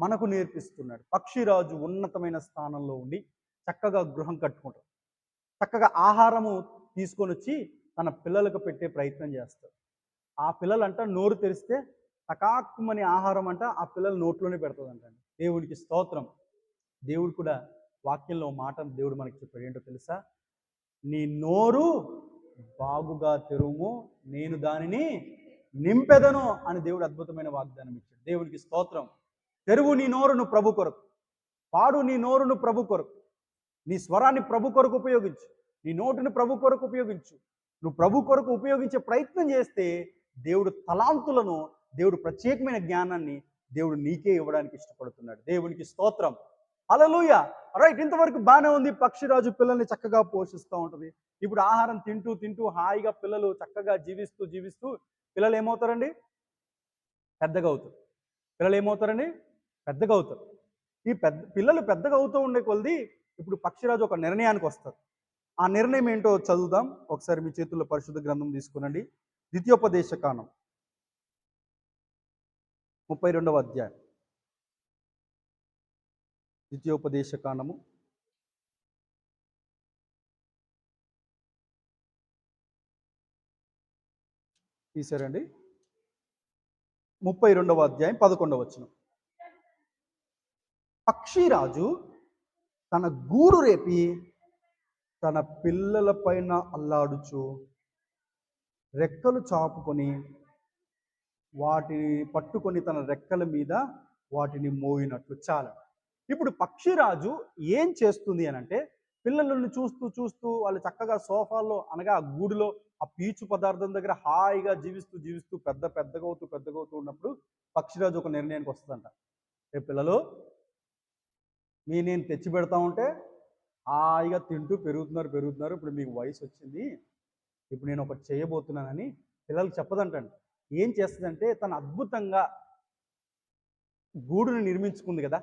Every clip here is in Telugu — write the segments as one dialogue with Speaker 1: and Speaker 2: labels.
Speaker 1: మనకు నేర్పిస్తున్నాడు. పక్షిరాజు ఉన్నతమైన స్థానంలో ఉండి చక్కగా గృహం కట్టుకుంటాడు. చక్కగా ఆహారము తీసుకొని వచ్చి తన పిల్లలకు పెట్టే ప్రయత్నం చేస్తాడు. ఆ పిల్లలంట నోరు తెరిస్తే తకాక్కుమని ఆహారం అంట ఆ పిల్లల నోట్లోనే పెడుతుందంట దేవుడికి స్తోత్రం. దేవుడు కూడా వాక్యంలో మాట దేవుడు మనకి చెప్పాడు. ఏంటో తెలుసా? నీ నోరు బాగుగా తెరుము నేను దానిని నింపెదను అని దేవుడు అద్భుతమైన వాగ్దానం ఇచ్చాడు. దేవుడికి స్తోత్రం. తెరువు నీ నోరును ప్రభు కొరకు పాడు నీ నోరును ప్రభు కొరకు. నీ స్వరాన్ని ప్రభు కొరకు ఉపయోగించు నీ నోటిని ప్రభు కొరకు ఉపయోగించు. నువ్వు ప్రభు కొరకు ఉపయోగించే ప్రయత్నం చేస్తే దేవుడు తలాంతులను దేవుడు ప్రత్యేకమైన జ్ఞానాన్ని దేవుడు నీకే ఇవ్వడానికి ఇష్టపడుతున్నాడు. దేవునికి స్తోత్రం. అలలుయ రైట్ ఇంతవరకు బాగానే ఉంది. పక్షిరాజు పిల్లల్ని చక్కగా పోషిస్తూ ఉంటుంది. ఇప్పుడు ఆహారం తింటూ తింటూ హాయిగా పిల్లలు చక్కగా జీవిస్తూ జీవిస్తూ పిల్లలు ఏమవుతారండి? పెద్దగా అవుతారు. పిల్లలు ఏమవుతారండి? పెద్దగా అవుతారు ఈ పెద్ద పిల్లలు పెద్దగా అవుతూ ఉండే కొలది ఇప్పుడు పక్షిరాజు ఒక నిర్ణయానికి వస్తారు ఆ నిర్ణయం ఏంటో చదువుదాం. ఒకసారి మీ చేతుల్లో పరిశుద్ధ గ్రంథం తీసుకునండి. ద్వితీయోపదేశ కాలం ముప్పై రెండవ అధ్యాయం. ద్వితీయోపదేశ కాండము. తీసారండి. ముప్పై రెండవ అధ్యాయం పదకొండవ వచ్చినాం పక్షిరాజు తన గూడు రేపి తన పిల్లల పైన అల్లాడుచు రెక్కలు చాపుకొని వాటిని పట్టుకొని తన రెక్కల మీద వాటిని మోయినట్లు చాల ఇప్పుడు పక్షిరాజు ఏం చేస్తుంది అని అంటే పిల్లలను చూస్తూ చూస్తూ వాళ్ళు చక్కగా సోఫాల్లో అనగా ఆ గూడులో ఆ పీచు పదార్థం దగ్గర హాయిగా జీవిస్తూ జీవిస్తూ పెద్ద పెద్దగా అవుతూ పెద్దగా అవుతూ ఉన్నప్పుడు పక్షిరాజు ఒక నిర్ణయానికి వస్తుందంట. రే పిల్లలు మీ నేను తెచ్చి పెడతా ఉంటే హాయిగా తింటూ పెరుగుతున్నారు పెరుగుతున్నారు. ఇప్పుడు మీకు వయసు వచ్చింది. ఇప్పుడు నేను ఒకటి చేయబోతున్నానని పిల్లలకు చెప్పదంటండి. ఏం చేస్తుందంటే తను అద్భుతంగా గూడుని నిర్మించుకుంది కదా.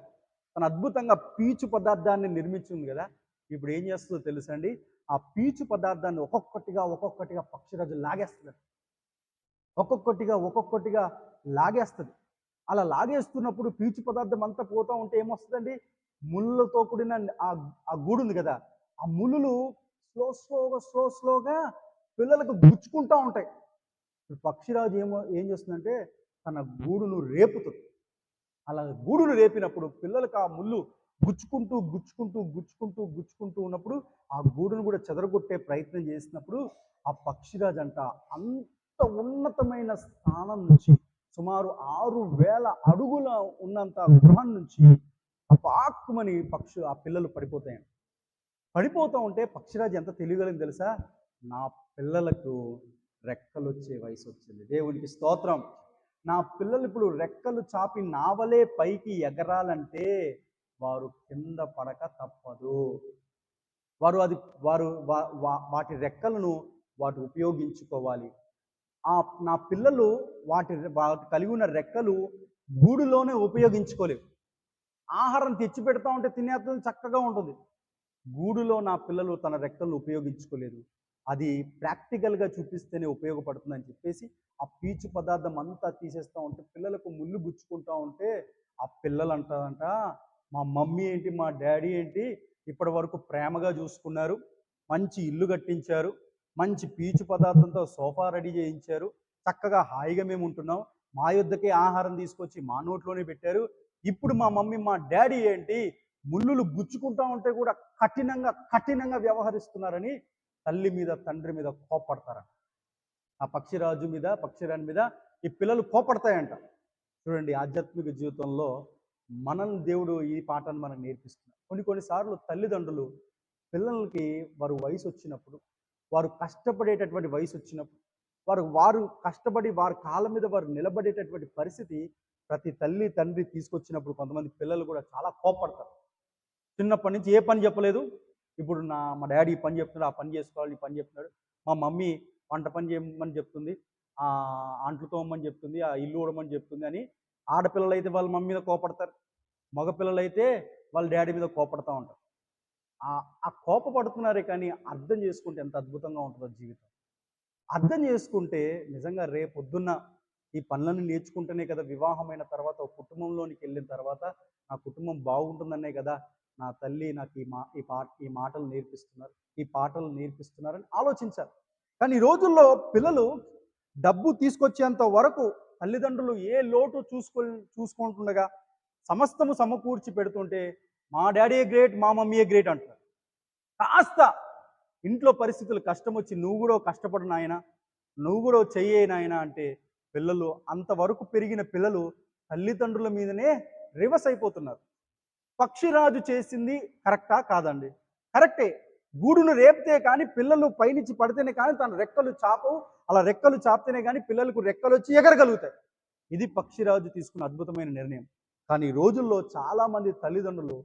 Speaker 1: తను అద్భుతంగా పీచు పదార్థాన్ని నిర్మించింది కదా. ఇప్పుడు ఏం చేస్తుందో తెలుసండి ఆ పీచు పదార్థాన్ని ఒక్కొక్కటిగా ఒక్కొక్కటిగా పక్షిరాజు లాగేస్తుంది. ఒక్కొక్కటిగా ఒక్కొక్కటిగా లాగేస్తుంది. అలా లాగేస్తున్నప్పుడు పీచు పదార్థం అంతా పోతూ ఉంటే ఏమొస్తుందండి? ముళ్ళతో కూడిన ఆ ఆ గూడు ఉంది కదా ఆ ముళ్ళులు స్లో స్లోగా స్లో స్లోగా పిల్లలకు గుచ్చుకుంటూ ఉంటాయి. పక్షిరాజు ఏమో ఏం చేస్తుందంటే తన గూడును రేపుతుంది. అలా గూడును రేపినప్పుడు పిల్లలకు ఆ ముళ్ళు గుచ్చుకుంటూ గుచ్చుకుంటూ గుచ్చుకుంటూ గుచ్చుకుంటూ ఉన్నప్పుడు ఆ గూడును కూడా చెదరగొట్టే ప్రయత్నం చేసినప్పుడు ఆ పక్షిరాజు అంట అంత ఉన్నతమైన స్థానం నుంచి సుమారు ఆరు వేల అడుగుల ఉన్నంత గృహం నుంచి పాక్కుమని పక్షు ఆ పిల్లలు పడిపోతాయండి. పడిపోతూ ఉంటే పక్షిరాజు ఎంత తెలియగలని తెలుసా? నా పిల్లలకు రెక్కలు వచ్చే వయసు వచ్చింది దేవునికి స్తోత్రం. నా పిల్లలు ఇప్పుడు రెక్కలు చాపి నావలే పైకి ఎగరాలంటే వారు కింద పడక తప్పదు. వారు అది వారు వాటి రెక్కలను వాటి ఉపయోగించుకోవాలి. ఆ నా పిల్లలు వాటి వాటి కలిగి ఉన్న రెక్కలు గూడులోనే ఉపయోగించుకోలేవు. ఆహారం తెచ్చి పెడతా ఉంటే తినేస్తుంది చక్కగా ఉంటుంది. గూడులో నా పిల్లలు తన రెక్కలను ఉపయోగించుకోలేదు. అది ప్రాక్టికల్గా చూపిస్తేనే ఉపయోగపడుతుందని చెప్పేసి ఆ పీచు పదార్థం అంతా తీసేస్తూ ఉంటే పిల్లలకు ముళ్ళు గుచ్చుకుంటా ఉంటే ఆ పిల్లలు అంటారంట మా మమ్మీ ఏంటి మా డాడీ ఏంటి ఇప్పటి వరకు ప్రేమగా చూసుకున్నారు మంచి ఇల్లు కట్టించారు మంచి పీచు పదార్థంతో సోఫా రెడీ చేయించారు చక్కగా హాయిగా మేము ఉంటున్నాం మా యుద్ధకే ఆహారం తీసుకొచ్చి మా నోట్లోనే పెట్టారు ఇప్పుడు మా మమ్మీ మా డాడీ ఏంటి ముళ్ళులు గుచ్చుకుంటా ఉంటే కూడా కఠినంగా కఠినంగా వ్యవహరిస్తున్నారని తల్లి మీద తండ్రి మీద కోపడతారంట ఆ పక్షిరాజు మీద పక్షిరాణి మీద ఈ పిల్లలు కోపడతాయంట. చూడండి ఆధ్యాత్మిక జీవితంలో మనం దేవుడు ఈ పాఠాన్ని మనకు నేర్పిస్తున్నాడు కొన్ని కొన్నిసార్లు తల్లిదండ్రులు పిల్లలకి వారు వయసు వచ్చినప్పుడు వారు కష్టపడేటటువంటి వయసు వచ్చినప్పుడు వారు వారు కష్టపడి వారి కాళ్ళ మీద వారు నిలబడేటటువంటి పరిస్థితి ప్రతి తల్లి తండ్రి తీసుకొచ్చినప్పుడు కొంతమంది పిల్లలు కూడా చాలా కోపడతారు చిన్నప్పటి నుంచి ఏ పని చెప్పలేదు. ఇప్పుడు నా మా డాడీ ఈ పని చెప్తున్నాడు ఆ పని చేసుకోవాలి ఈ పని చెప్తున్నాడు. మా మమ్మీ వంట పని చేయమని చెప్తుంది. ఆ అంట్లు తోమని చెప్తుంది ఆ ఇల్లు ఊడమని చెప్తుంది అని ఆడపిల్లలు అయితే వాళ్ళ మమ్మీ మీద కోపడతారు. మగపిల్లలు అయితే వాళ్ళ డాడీ మీద కోపడుతూ ఉంటారు. ఆ ఆ కోపపడుతున్నారే కానీ అర్థం చేసుకుంటే ఎంత అద్భుతంగా ఉంటుందో జీవితం. అర్థం చేసుకుంటే నిజంగా రేపొద్దున్న ఈ పనులను నేర్చుకుంటేనే కదా వివాహమైన తర్వాత ఒక కుటుంబంలోనికి వెళ్ళిన తర్వాత నా కుటుంబం బాగుంటుందనే కదా నా తల్లి నాకు ఈ మా ఈ పా ఈ మాటలు నేర్పిస్తున్నారు ఈ పాటలు నేర్పిస్తున్నారని ఆలోచించారు. కానీ ఈ రోజుల్లో పిల్లలు డబ్బు తీసుకొచ్చేంత వరకు తల్లిదండ్రులు ఏ లోటు చూసుకో చూసుకుంటుండగా సమస్తము సమకూర్చి పెడుతుంటే మా డాడీ గ్రేట్ మా మమ్మీయే గ్రేట్ అంటారు కాస్త ఇంట్లో పరిస్థితులు కష్టం వచ్చి నువ్వు కూడా కష్టపడు నాయన నువ్వు కూడా చెయ్యే నాయన అంటే పిల్లలు అంతవరకు పెరిగిన పిల్లలు తల్లిదండ్రుల మీదనే రివర్స్ అయిపోతున్నారు. పక్షిరాజు చేసింది కరెక్టా కాదండి? కరెక్టే. గూడును రేపితే కానీ పిల్లలు పైనుంచి పడితేనే కానీ తన రెక్కలు చాపవు. అలా రెక్కలు చాపితేనే కానీ పిల్లలకు రెక్కలు వచ్చి ఎగరగలుగుతాయి. ఇది పక్షిరాజు తీసుకున్న అద్భుతమైన నిర్ణయం. కానీ ఈ రోజుల్లో చాలామంది తల్లిదండ్రులు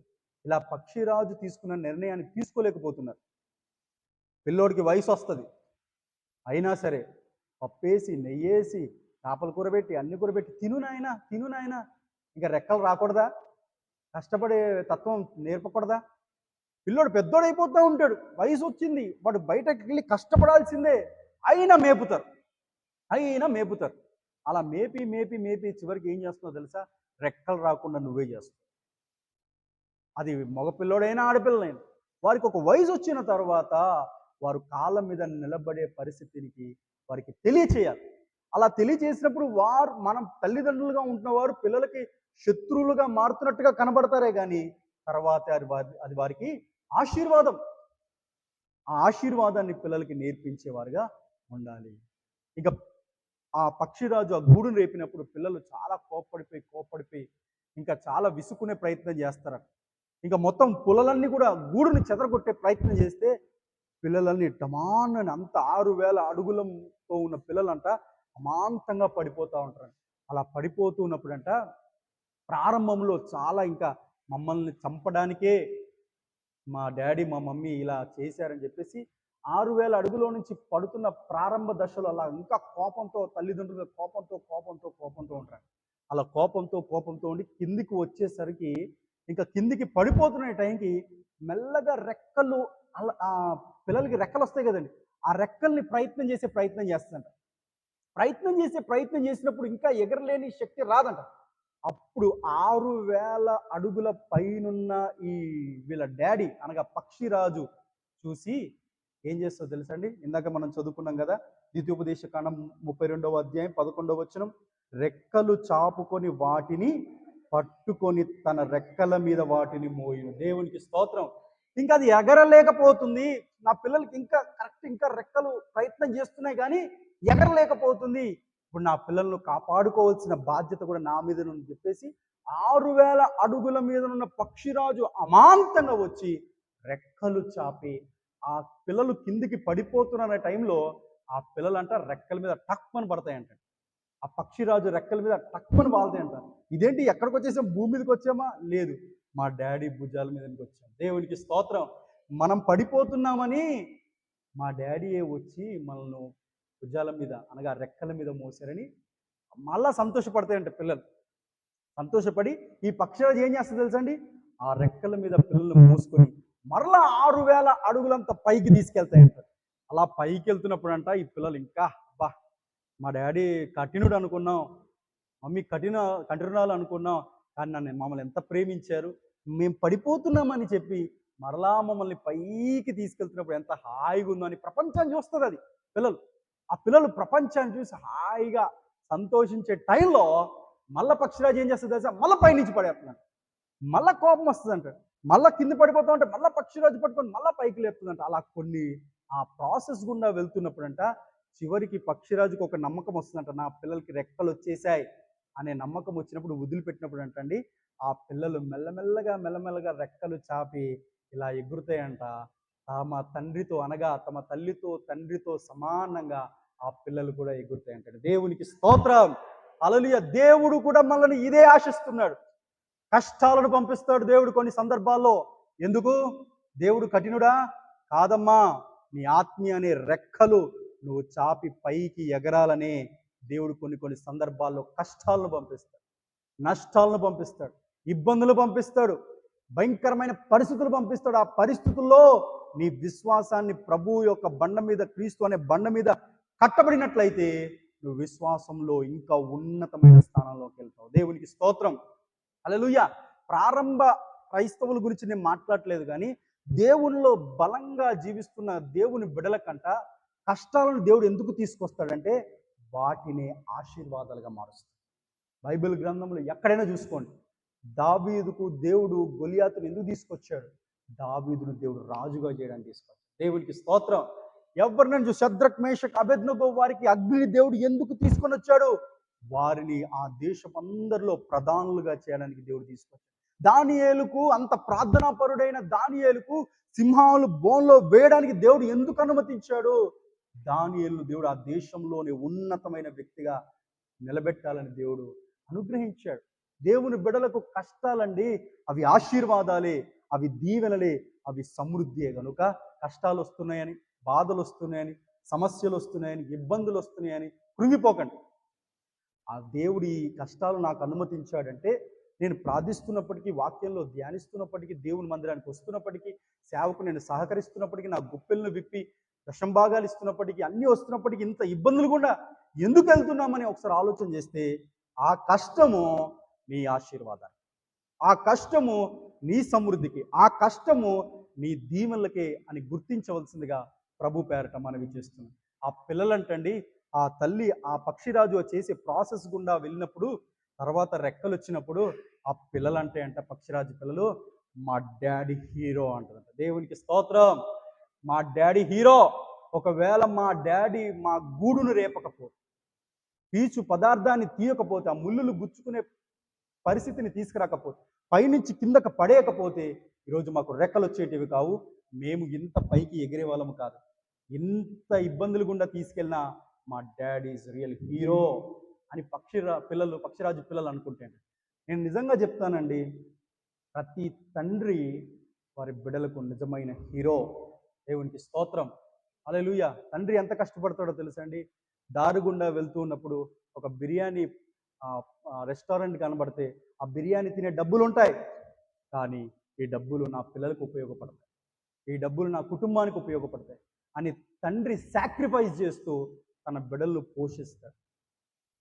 Speaker 1: ఇలా పక్షిరాజు తీసుకున్న నిర్ణయాన్ని తీసుకోలేకపోతున్నారు. పిల్లోడికి వయసు వస్తుంది అయినా సరే పప్పేసి నెయ్యేసి చేపలు కూరబెట్టి అన్ని కూరబెట్టి. తిను నాయన తిను నాయన. ఇంకా రెక్కలు రాకూడదా? కష్టపడే తత్వం నేర్పకూడదా? పిల్లోడు పెద్దోడైపోతూ ఉంటాడు. వయసు వచ్చింది వాడు బయటకు వెళ్ళి కష్టపడాల్సిందే. అయినా మేపుతారు. అయినా మేపుతారు. అలా మేపి మేపి మేపి చివరికి ఏం చేస్తున్నావు తెలుసా? రెక్కలు రాకుండా నువ్వే చేస్తావు అది మగపిల్లోడైనా ఆడపిల్లైనా వారికి ఒక వయసు వచ్చిన తర్వాత వారు కాళ్ళ మీద నిలబడే పరిస్థితికి వారికి తెలియచేయాలి. అలా తెలియజేసినప్పుడు వారు మనం తల్లిదండ్రులుగా ఉంటున్న వారు పిల్లలకి శత్రువులుగా మారుతున్నట్టుగా కనబడతారే కానీ తర్వాత అది వారి అది వారికి ఆశీర్వాదం. ఆ ఆశీర్వాదాన్ని పిల్లలకి నేర్పించేవారుగా ఉండాలి. ఇక ఆ పక్షిరాజు ఆ గూడును రేపినప్పుడు పిల్లలు చాలా కోప్పడిపోయి కోప్పడిపోయి ఇంకా చాలా విసుకునే ప్రయత్నం చేస్తారట ఇంకా మొత్తం పులలన్నీ కూడా గూడుని చెదరగొట్టే ప్రయత్నం చేస్తే పిల్లలన్నీ టమాన్ అంత ఆరు వేల అడుగులతో ఉన్న పిల్లలంట అమాంతంగా పడిపోతూ ఉంటారు అలా పడిపోతూ ఉన్నప్పుడంట ప్రారంభంలో చాలా ఇంకా మమ్మల్ని చంపడానికే మా డాడీ మా మమ్మీ ఇలా చేశారని చెప్పేసి ఆరు వేల అడుగులో నుంచి పడుతున్న ప్రారంభ దశలో అలా ఇంకా కోపంతో తల్లిదండ్రుల కోపంతో కోపంతో కోపంతో ఉంటారు అలా కోపంతో కోపంతో ఉండి కిందికి వచ్చేసరికి ఇంకా కిందికి పడిపోతున్న టైంకి మెల్లగా రెక్కలు అలా పిల్లలకి రెక్కలు వస్తాయి కదండి. ఆ రెక్కల్ని ప్రయత్నం చేసే ప్రయత్నం చేస్తుందంట ప్రయత్నం చేసే ప్రయత్నం చేసినప్పుడు ఇంకా ఎగరలేని శక్తి రాదంట. అప్పుడు ఆరు వేల అడుగుల పైనున్న ఈ వీళ్ళ డాడీ అనగా పక్షిరాజు చూసి ఏం చేస్తుందో తెలుసండి? ఇందాక మనం చదువుకున్నాం కదా ద్వితీయోపదేశ కాండం ముప్పై రెండవ అధ్యాయం పదకొండవ వచనం. రెక్కలు చాపుకొని వాటిని పట్టుకొని తన రెక్కల మీద వాటిని మోయిన. దేవునికి స్తోత్రం. ఇంకా అది ఎగరలేకపోతుంది. నా పిల్లలకి ఇంకా కరెక్ట్ ఇంకా రెక్కలు ప్రయత్నం చేస్తున్నాయి కానీ ఎగరలేకపోతుంది ఇప్పుడు నా పిల్లలను కాపాడుకోవాల్సిన బాధ్యత కూడా నా మీద నుండి చెప్పేసి ఆరు వేల అడుగుల మీద ఉన్న పక్షిరాజు అమాంతంగా వచ్చి రెక్కలు చాపి ఆ పిల్లలు కిందికి పడిపోతున్న టైంలో ఆ పిల్లలంట రెక్కల మీద టక్మని పడతాయంట. ఆ పక్షిరాజు రెక్కల మీద టక్మని వాళ్తాయంట ఇదేంటి ఎక్కడికి వచ్చేసాం? భూమి మీదకి వచ్చామా? లేదు. మా డాడీ భుజాల మీదకి వచ్చాం దేవునికి స్తోత్రం. మనం పడిపోతున్నామని మా డాడీయే వచ్చి మనల్ని భుజాల మీద అనగా రెక్కల మీద మోసారని మళ్ళా సంతోషపడతాయంట పిల్లలు. సంతోషపడి ఈ పక్షిరాజు ఏం చేస్తుంది తెలుసండి? ఆ రెక్కల మీద పిల్లలు మోసుకొని మరలా ఆరు వేల అడుగులంత పైకి తీసుకెళ్తాయంట. అలా పైకి వెళ్తున్నప్పుడు అంట ఈ పిల్లలు ఇంకా అబ్బా మా డాడీ కఠినుడు అనుకున్నాం మమ్మీ కఠిన కఠినాలు అనుకున్నాం కానీ నన్ను మమ్మల్ని ఎంత ప్రేమించారు మేము పడిపోతున్నామని చెప్పి మరలా మమ్మల్ని పైకి తీసుకెళ్తున్నప్పుడు ఎంత హాయిగా ఉందో అని ప్రపంచాన్ని చూస్తుంది అది. పిల్లలు ఆ పిల్లలు ప్రపంచాన్ని చూసి హాయిగా సంతోషించే టైంలో మళ్ళా పక్షిరాజు ఏం చేస్తుంది తెలుసా? మళ్ళీ పైనుంచి పడేస్తున్నాడు మళ్ళా కోపం వస్తుంది అంటాడు మళ్ళా కింద పడిపోతా ఉంటే మళ్ళీ పక్షిరాజు పట్టుకొని మళ్ళీ పైకి లేపుతుందంట. అలా కొన్ని ఆ ప్రాసెస్ గుండా వెళ్తున్నప్పుడంట చివరికి పక్షిరాజుకు ఒక నమ్మకం వస్తుందంట. నా పిల్లలకి రెక్కలు వచ్చేసాయి అనే నమ్మకం వచ్చినప్పుడు వదిలిపెట్టినప్పుడు అంటండి ఆ పిల్లలు మెల్లమెల్లగా మెల్లమెల్లగా రెక్కలు చాపి ఇలా ఎగురుతాయంట. తమ తండ్రితో అనగా తమ తల్లితో తండ్రితో సమానంగా ఆ పిల్లలు కూడా ఎగురుతాయంట దేవునికి స్తోత్రం. అలలియ దేవుడు కూడా మనల్ని ఇదే ఆశిస్తున్నాడు. కష్టాలను పంపిస్తాడు దేవుడు కొన్ని సందర్భాల్లో. ఎందుకు? దేవుడు కఠినుడా? కాదమ్మా. నీ ఆత్మీయ అనే రెక్కలు నువ్వు చాపి పైకి ఎగరాలనే దేవుడు కొన్ని కొన్ని సందర్భాల్లో కష్టాలను పంపిస్తాడు. నష్టాలను పంపిస్తాడు. ఇబ్బందులు పంపిస్తాడు. భయంకరమైన పరిస్థితులు పంపిస్తాడు. ఆ పరిస్థితుల్లో నీ విశ్వాసాన్ని ప్రభు యొక్క బండ మీద క్రీస్తు అనే బండ మీద కట్టబడినట్లయితే నువ్వు విశ్వాసంలో ఇంకా ఉన్నతమైన స్థానంలోకి వెళ్తావు. దేవునికి స్తోత్రం. అలలుయ్య ప్రారంభ క్రైస్తవుల గురించి నేను మాట్లాడలేదు కానీ దేవునిలో బలంగా జీవిస్తున్న దేవుని బిడల కంట కష్టాలను దేవుడు ఎందుకు తీసుకొస్తాడంటే వాటిని ఆశీర్వాదాలుగా మారుస్తాడు. బైబిల్ గ్రంథంలో ఎక్కడైనా చూసుకోండి. దావీదుకు దేవుడు గొలియాతును ఎందుకు తీసుకొచ్చాడు? దావీదును దేవుడు రాజుగా చేయడానికి తీసుకొచ్చాడు. దేవునికి స్తోత్రం. ఎవరినైనా చూసి శద్రక్ మేషక్ అభెజ్ఞగో వారికి అగ్ని దేవుడు ఎందుకు తీసుకొని వచ్చాడు? వారిని ఆ దేశం అందరిలో ప్రధానులుగా చేయడానికి దేవుడు తీసుకొచ్చాడు. దానియేలుకు అంత ప్రార్థనాపరుడైన దానియేలుకు సింహాలు బోన్లో వేయడానికి దేవుడు ఎందుకు అనుమతించాడు? దానియేలును దేవుడు ఆ దేశంలోని ఉన్నతమైన వ్యక్తిగా నిలబెట్టాలని దేవుడు అనుగ్రహించాడు. దేవుని బిడలకు కష్టాలండి అవి ఆశీర్వాదాలే అవి దీవెనలే అవి సమృద్ధియే కనుక కష్టాలు వస్తున్నాయని బాధలు వస్తున్నాయని సమస్యలు వస్తున్నాయని ఇబ్బందులు వస్తున్నాయని కృంగిపోకండి. ఆ దేవుడి ఈ కష్టాలు నాకు అనుమతించాడంటే నేను ప్రార్థిస్తున్నప్పటికీ వాక్యంలో ధ్యానిస్తున్నప్పటికీ దేవుని మందిరానికి వస్తున్నప్పటికీ సేవకు నేను సహకరిస్తున్నప్పటికీ నా గుప్పెలను విప్పి దశంభాగాలు ఇస్తున్నప్పటికీ అన్నీ వస్తున్నప్పటికీ ఇంత ఇబ్బందులు కూడా ఎందుకు వెళ్తున్నామని ఒకసారి ఆలోచన చేస్తే ఆ కష్టము నీ ఆశీర్వాదాన్ని ఆ కష్టము నీ సమృద్ధికి ఆ కష్టము నీ దీవెనలకే అని గుర్తించవలసిందిగా ప్రభు పేరట మనవి చేస్తున్నాం. ఆ పిల్లలంటండి ఆ తల్లి ఆ పక్షిరాజు చేసే ప్రాసెస్ గుండా వెళ్ళినప్పుడు తర్వాత రెక్కలు వచ్చినప్పుడు ఆ పిల్లలంటే అంట పక్షిరాజు పిల్లలు మా డాడీ హీరో అంటారంట దేవునికి స్తోత్రం. మా డాడీ హీరో ఒకవేళ మా డాడీ మా గూడును రేపకపోతే పీచు పదార్థాన్ని తీయకపోతే ఆ ముళ్ళులు గుచ్చుకునే పరిస్థితిని తీసుకురాకపోతే పైనుంచి కిందకు పడేయకపోతే ఈరోజు మాకు రెక్కలు వచ్చేటివి కావు. మేము ఇంత పైకి ఎగిరే వాళ్ళము కాదు. ఎంత ఇబ్బందులు గుండా తీసుకెళ్ళినా మా డాడీ ఈజ్ రియల్ హీరో అని పక్షిరా పిల్లలు పక్షిరాజు పిల్లలు అనుకుంటాను నేను నిజంగా చెప్తానండి ప్రతి తండ్రి వారి బిడ్డలకు నిజమైన హీరో. దేవునికి స్తోత్రం. అలెలుయ తండ్రి ఎంత కష్టపడతాడో తెలుసండి దారుగుండా వెళ్తూ ఉన్నప్పుడు ఒక బిర్యానీ రెస్టారెంట్ కనబడితే ఆ బిర్యానీ తినే డబ్బులు ఉంటాయి. కానీ ఈ డబ్బులు నా పిల్లలకు ఉపయోగపడతాయి. ఈ డబ్బులు నా కుటుంబానికి ఉపయోగపడతాయి. అని తండ్రి సాక్రిఫైస్ చేస్తూ తన బిడ్డలను పోషిస్తాడు.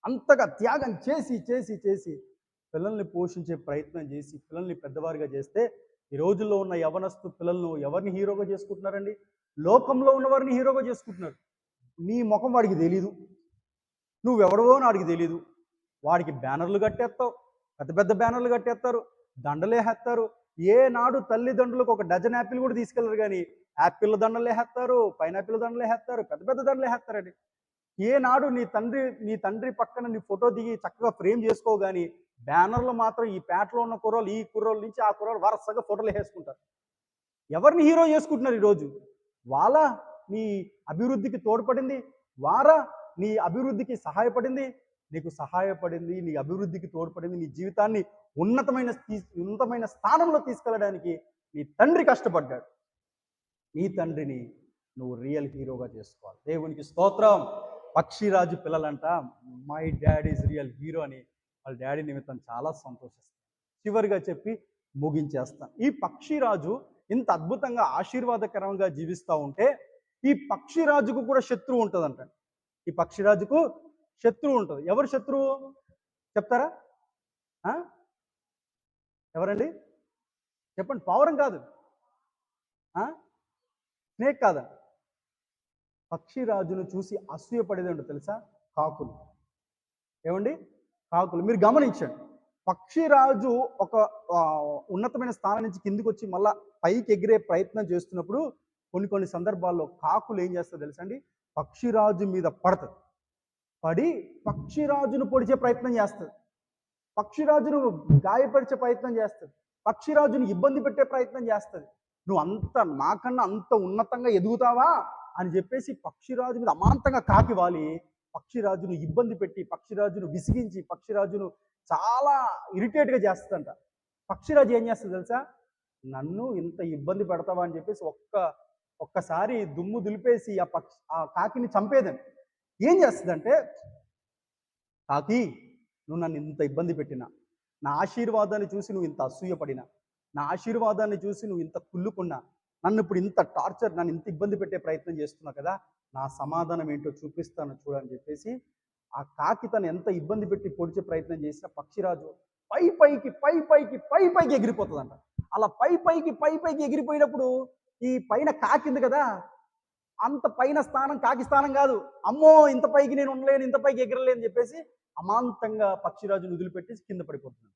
Speaker 1: అంతగా త్యాగం చేసి చేసి చేసి పిల్లల్ని పోషించే ప్రయత్నం చేసి పిల్లల్ని పెద్దవారిగా చేస్తే ఈ రోజుల్లో ఉన్న యవనస్తు పిల్లలను ఎవరిని హీరోగా చేసుకుంటున్నారండి? లోకంలో ఉన్నవారిని హీరోగా చేసుకుంటున్నారు. నీ ముఖం వాడికి తెలీదు. నువ్వెవడవో వాడికి తెలీదు. వాడికి బ్యానర్లు కట్టేస్తావు. పెద్ద పెద్ద బ్యానర్లు కట్టేస్తారు. దండలేసేస్తారు ఏనాడు తల్లిదండ్రులకు ఒక డజన్ యాపిల్ కూడా తీసుకెళ్ళరు కానీ యాపిల్ దండలు వేసేస్తారు పైనాపిల్ దండలు వేసేస్తారు పెద్ద పెద్ద దండలు వేసేస్తారండి ఏనాడు నీ తండ్రి నీ తండ్రి పక్కన నీ ఫోటో దిగి చక్కగా ఫ్రేమ్ చేసుకోగాని బ్యానర్లు మాత్రం ఈ పేటలో ఉన్న కుర్రోలు ఈ కుర్రోళ్ళ నుంచి ఆ కుర్రోలు వరుసగా ఫోటోలు వేసుకుంటారు. ఎవరిని హీరో చేసుకుంటున్నారు ఈరోజు? వాళ్ళ నీ అభివృద్ధికి తోడ్పడింది వారా నీ అభివృద్ధికి సహాయపడింది నీకు సహాయపడింది నీ అభివృద్ధికి తోడ్పడింది నీ జీవితాన్ని ఉన్నతమైన తీ- ఉన్నతమైన స్థానంలో తీసుకెళ్ళడానికి నీ తండ్రి కష్టపడ్డాడు. నీ తండ్రిని నువ్వు రియల్ హీరోగా చేసుకోవాలి. దేవునికి స్తోత్రం. పక్షిరాజు పిల్లలంట my daddy is real hero అని వాళ్ళ డాడీ నిమిత్తం చాలా సంతోషిస్తాను చివరిగా చెప్పి ముగించేస్తాను ఈ పక్షిరాజు ఇంత అద్భుతంగా ఆశీర్వాదకరంగా జీవిస్తూ ఉంటే ఈ పక్షిరాజుకు కూడా శత్రువు ఉంటుందంట. ఈ పక్షిరాజుకు శత్రువు ఉంటుంది. ఎవరు శత్రువు? చెప్తారా? ఆ? ఎవరండి? చెప్పండి. పావురం కాదు. స్నేక్ కాదండి పక్షిరాజును చూసి అసూయపడేది తెలుసా? కాకులు. ఏమండి? కాకులు. మీరు గమనించండి. పక్షిరాజు ఒక ఉన్నతమైన స్థానం నుంచి కిందికి వచ్చి మళ్ళా పైకి ఎగిరే ప్రయత్నం చేస్తున్నప్పుడు కొన్ని కొన్ని సందర్భాల్లో కాకులు ఏం చేస్తుంది తెలుసా అండి? పక్షిరాజు మీద పడుతుంది పడి పక్షిరాజును పొడిచే ప్రయత్నం చేస్తుంది పక్షిరాజును గాయపరిచే ప్రయత్నం చేస్తుంది పక్షిరాజును ఇబ్బంది పెట్టే ప్రయత్నం చేస్తుంది నువ్వు అంత నాకన్నా అంత ఉన్నతంగా ఎదుగుతావా? అని చెప్పేసి పక్షిరాజు మీద అమాంతంగా కాకి వాలి పక్షిరాజును ఇబ్బంది పెట్టి పక్షిరాజును విసిగించి పక్షిరాజును చాలా ఇరిటేట్గా చేస్తుందంట. పక్షిరాజు ఏం చేస్తుంది తెలుసా? నన్ను ఇంత ఇబ్బంది పెడతావా అని చెప్పేసి ఒక్క ఒక్కసారి దుమ్ము దులిపేసి ఆ పక్షి ఆ కాకిని చంపేదని ఏం చేస్తుందంటే కాకి నువ్వు నన్ను ఇంత ఇబ్బంది పెట్టినా. నా ఆశీర్వాదాన్ని చూసి నువ్వు ఇంత అసూయపడినా. నా ఆశీర్వాదాన్ని చూసి నువ్వు ఇంత కుళ్ళుకున్నా నన్ను ఇప్పుడు ఇంత టార్చర్ నన్ను ఇంత ఇబ్బంది పెట్టే ప్రయత్నం చేస్తున్నావు కదా నా సమాధానం ఏంటో చూపిస్తాను చూడని చెప్పేసి ఆ కాకి తను ఎంత ఇబ్బంది పెట్టి పొడిచే ప్రయత్నం చేసినా పక్షిరాజు పై పైకి పై పైకి పై పైకి ఎగిరిపోతుందంట. అలా పై పైకి పై పైకి ఎగిరిపోయినప్పుడు ఈ పైన కాకింది కదా అంత పైన స్థానం కాకి స్థానం కాదు. అమ్మో ఇంత పైకి నేను ఉండలేను ఇంత పైకి ఎగరలేని చెప్పేసి అమాంతంగా పక్షిరాజును వదిలిపెట్టి కింద పడిపోతున్నాడు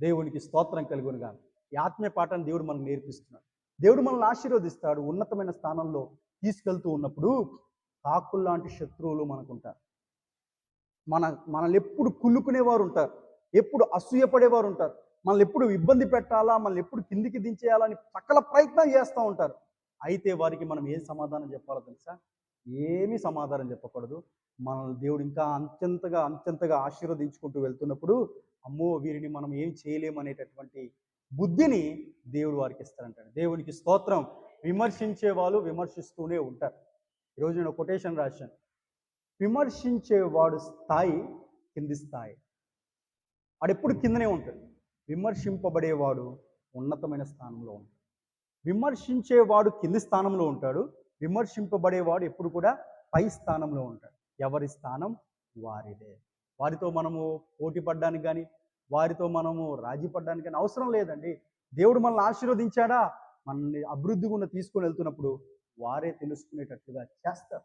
Speaker 1: దేవునికి స్తోత్రం కానీ ఈ ఆత్మీయ పాఠాన్ని దేవుడు మనకు నేర్పిస్తున్నాడు. దేవుడు మనల్ని ఆశీర్వదిస్తాడు. ఉన్నతమైన స్థానంలో తీసుకెళ్తూ ఉన్నప్పుడు కాకుల్లాంటి శత్రువులు మనకుంటారు. మన మనల్ని ఎప్పుడు కుళ్ళుకునేవారు ఉంటారు. ఎప్పుడు అసూయపడేవారు ఉంటారు. మనల్ని ఎప్పుడు ఇబ్బంది పెట్టాలా మనల్ని ఎప్పుడు కిందికి దించేయాలని సకల ప్రయత్నం చేస్తూ ఉంటారు. అయితే వారికి మనం ఏం సమాధానం చెప్పాలో తెలుసా? ఏమీ సమాధానం చెప్పకూడదు. మనల్ని దేవుడు ఇంకా అంత్యంతగా అంత్యంతగా ఆశీర్వదించుకుంటూ వెళ్తున్నప్పుడు అమ్మో వీరిని మనం ఏం చేయలేమనేటటువంటి బుద్ధిని దేవుడు వారికి ఇస్తారంటాడు దేవునికి స్తోత్రం. విమర్శించే వాళ్ళు విమర్శిస్తూనే ఉంటారు. ఈరోజు నేను కొటేషన్ రాశాను. విమర్శించేవాడు స్థాయి కింది స్థాయి. ఆడెప్పుడు కిందనే ఉంటాడు. విమర్శింపబడేవాడు ఉన్నతమైన స్థానంలో ఉంటాడు. విమర్శించేవాడు కింది స్థానంలో ఉంటాడు. విమర్శింపబడేవాడు ఎప్పుడు కూడా పై స్థానంలో ఉంటాడు. ఎవరి స్థానం వారిదే. వారితో మనము పోటీ పడడానికి కానీ వారితో మనము రాజీ పడ్డానికి అవసరం లేదండి. దేవుడు మనల్ని ఆశీర్వదించాడా? మనల్ని అభివృద్ధి గుండా తీసుకొని వెళ్తున్నప్పుడు వారే తెలుసుకునేటట్లుగా చేస్తారు.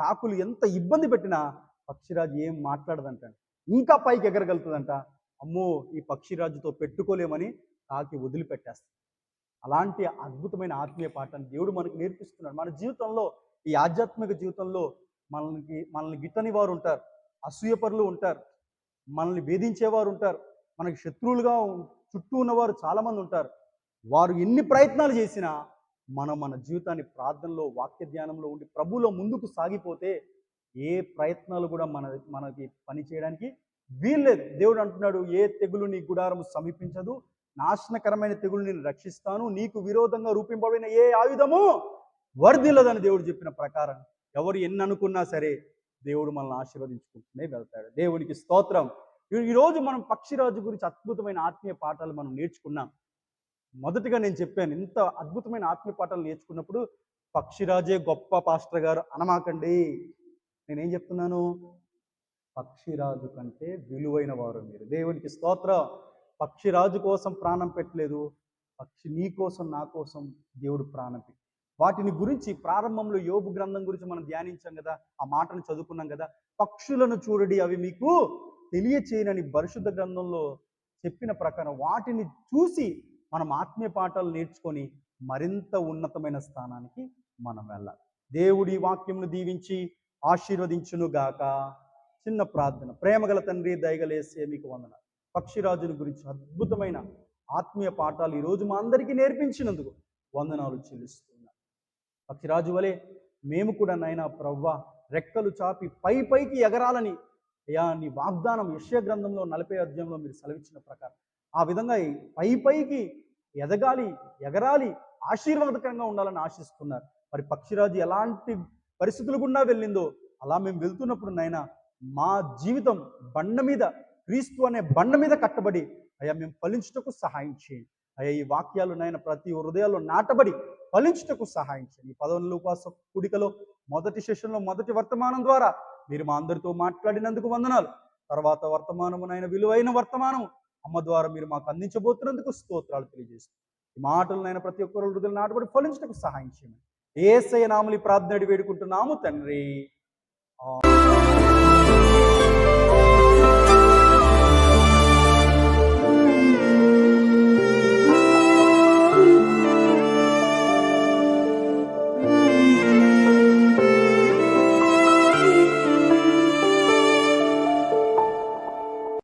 Speaker 1: కాకులు ఎంత ఇబ్బంది పెట్టినా పక్షిరాజు ఏం మాట్లాడదంట ఇంకా పైకి ఎగరగలుగుతుందంట. అమ్మో ఈ పక్షిరాజుతో పెట్టుకోలేమని కాకి వదిలిపెట్టేస్తుంది. అలాంటి అద్భుతమైన ఆత్మీయ పాఠాన్ని దేవుడు మనకు నేర్పిస్తున్నాడు. మన జీవితంలో ఈ ఆధ్యాత్మిక జీవితంలో మనల్ని మనల్ని గిట్టని వారు ఉంటారు. అసూయపరులు ఉంటారు. మనల్ని వేధించేవారు ఉంటారు. మనకి శత్రువులుగా చుట్టూ ఉన్నవారు చాలామంది ఉంటారు. వారు ఎన్ని ప్రయత్నాలు చేసినా మనం మన జీవితాన్ని ప్రార్థనలో వాక్య ధ్యానంలో ఉండి ప్రభులో ముందుకు సాగిపోతే ఏ ప్రయత్నాలు కూడా మన మనకి పని చేయడానికి వీల్లేదు. దేవుడు అంటున్నాడు ఏ తెగులు నీ గుడారము సమీపించదు. నాశనకరమైన తెగులు నేను రక్షిస్తాను. నీకు విరోధంగా రూపింపబడిన ఏ ఆయుధము వర్ధిల్లదని దేవుడు చెప్పిన ప్రకారం ఎవరు ఎన్ని అనుకున్నా సరే దేవుడు మనల్ని ఆశీర్వదించుకుంటూనే వెళ్తాడు. దేవునికి స్తోత్రం. ఈరోజు మనం పక్షిరాజు గురించి అద్భుతమైన ఆత్మీయ పాఠాలు మనం నేర్చుకున్నాం. మొదటిగా నేను చెప్పాను ఇంత అద్భుతమైన ఆత్మీయ పాఠాలు నేర్చుకున్నప్పుడు పక్షిరాజే గొప్ప పాస్టర్ గారు అనమాకండి. నేనేం చెప్తున్నాను? పక్షిరాజు కంటే విలువైన వారు మీరు. దేవునికి స్తోత్రం. పక్షిరాజు కోసం ప్రాణం పెట్టలేదు. పక్షి నీ కోసం నా కోసం దేవుడు ప్రాణం పెట్టి వాటిని గురించి ప్రారంభంలో యోగు గ్రంథం గురించి మనం ధ్యానించాం కదా ఆ మాటను చదువుకున్నాం కదా పక్షులను చూడడి అవి మీకు తెలియచేయనని పరిశుద్ధ గ్రంథంలో చెప్పిన ప్రకారం వాటిని చూసి మనం ఆత్మీయ పాఠాలు నేర్చుకొని మరింత ఉన్నతమైన స్థానానికి మనం వెళ్ళాలి. దేవుడి వాక్యంను దీవించి ఆశీర్వదించును గాక. చిన్న ప్రార్థన. ప్రేమగల తండ్రి దయగలేసే మీకు వందన పక్షిరాజుని గురించి అద్భుతమైన ఆత్మీయ పాఠాలు ఈరోజు మా అందరికీ నేర్పించినందుకు వందనాలు చెల్లిస్తున్నాను. పక్షిరాజు వలె మేము కూడా నైనా ప్రవ్వ రెక్కలు చాపి పై పైకి ఎగరాలని అయ్యా నీ వాగ్దానం యశ్య గ్రంథంలో నలభై అధ్యాయంలో మీరు సెలవిచ్చిన ప్రకారం. ఆ విధంగా పై పైకి ఎదగాలి ఎగరాలి ఆశీర్వాదకరంగా ఉండాలని ఆశిస్తున్నారు. మరి పక్షిరాజు ఎలాంటి పరిస్థితులు గుండా వెళ్ళిందో అలా మేము వెళ్తున్నప్పుడు నాయన మా జీవితం బండ మీద క్రీస్తు అనే బండ మీద కట్టబడి అయ్యా మేము ఫలించుటకు సహాయం చేయండి. అయ్యా ఈ వాక్యాలు నాయన ప్రతి హృదయాల్లో నాటబడి ఫలించుటకు సహాయం చేయండి. ఈ పదవుల ఉపాస కుడికలో మొదటి సెషన్లో మొదటి వర్తమానం ద్వారా మీరు మా అందరితో మాట్లాడినందుకు వందనాలు. తర్వాత వర్తమానము నాయన విలువైన వర్తమానం అమ్మ ద్వారా మీరు మాకు అందించబోతున్నందుకు స్తోత్రాలు తెలియజేస్తాం ఈ మాటలనైనా ప్రతి ఒక్కరు హృదయాలు నాటబడి ఫలించుటకు సహాయం చేయమని. ఏసయ నాములి ప్రార్థన వేడుకుంటున్నాము తండ్రి. ఆ